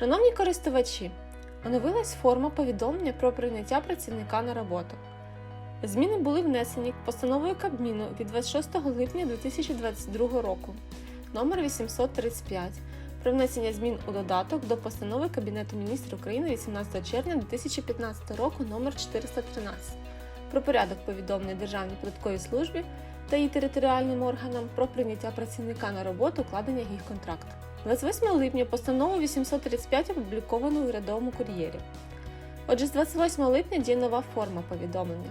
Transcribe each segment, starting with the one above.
Шановні користувачі, оновилась форма повідомлення про прийняття працівника на роботу. Зміни були внесені постановою Кабміну від 26 липня 2022 року номер 835 про внесення змін у додаток до постанови Кабінету міністрів України 18 червня 2015 року номер 413 про порядок повідомлення Державній податковій службі та її територіальним органам про прийняття працівника на роботу укладення їх контракту. 28 липня постанову 835 опубліковано у урядовому кур'єрі. Отже, з 28 липня діє нова форма повідомлення.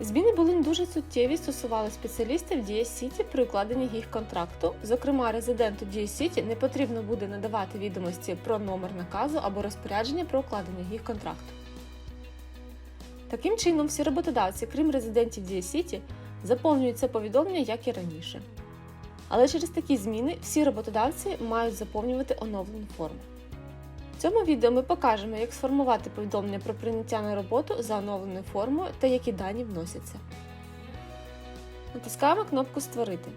Зміни були не дуже суттєві, стосували спеціалістів Дія Сіті при укладенні їх контракту. Зокрема, резиденту Дія Сіті не потрібно буде надавати відомості про номер наказу або розпорядження про укладення їх контракту. Таким чином, всі роботодавці, крім резидентів Дія Сіті, заповнюють це повідомлення, як і раніше. Але через такі зміни всі роботодавці мають заповнювати оновлену форму. В цьому відео ми покажемо, як сформувати повідомлення про прийняття на роботу за оновленою формою та які дані вносяться. Натискаємо кнопку Створити.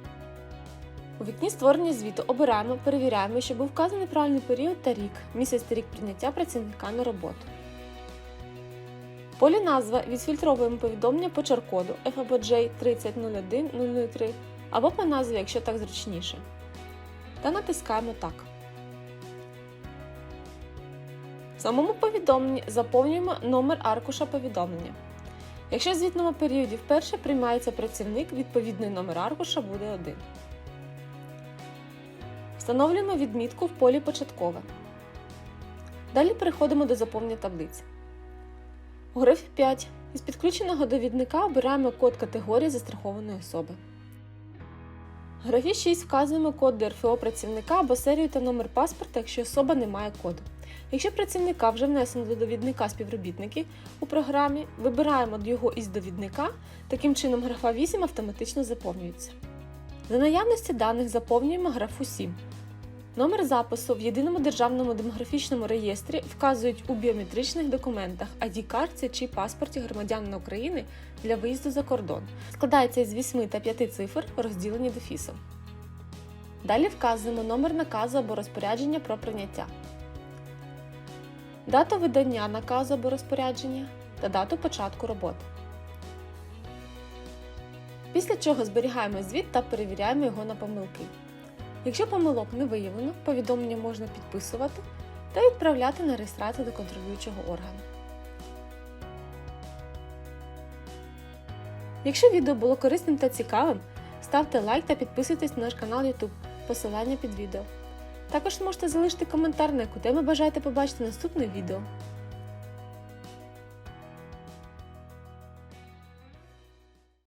У вікні створення звіту обираємо, перевіряємо, щоб був вказаний правильний період та рік, місяць та рік прийняття працівника на роботу. В полі назва відфільтровуємо повідомлення по чар-коду FABJ 3001 003 або по назві, якщо так зручніше. Та натискаємо Так. В самому повідомленні заповнюємо номер аркуша повідомлення. Якщо в звітному періоді вперше приймається працівник, відповідний номер аркуша буде 1. Встановлюємо відмітку в полі Початкове. Далі переходимо до заповнення таблиці. У графі 5 із підключеного довідника обираємо код категорії застрахованої особи. Графі 6 вказуємо код ДРФО працівника або серію та номер паспорта, якщо особа не має коду. Якщо працівника вже внесено до довідника співробітники у програмі, вибираємо його із довідника, таким чином графа 8 автоматично заповнюється. За наявності даних заповнюємо графу 7. Номер запису в єдиному державному демографічному реєстрі вказують у біометричних документах ID-картці чи паспорті громадянина України для виїзду за кордон. Складається із 8 та 5 цифр, розділені дефісом. Далі вказуємо номер наказу або розпорядження про прийняття дату видання наказу або розпорядження та дату початку роботи. Після чого зберігаємо звіт та перевіряємо його на помилки. Якщо помилок не виявлено, повідомлення можна підписувати та відправляти на реєстрацію до контролюючого органу. Якщо відео було корисним та цікавим, ставте лайк та підписуйтесь на наш канал YouTube. Посилання під відео. Також можете залишити коментар, на яку тему бажаєте побачити наступне відео.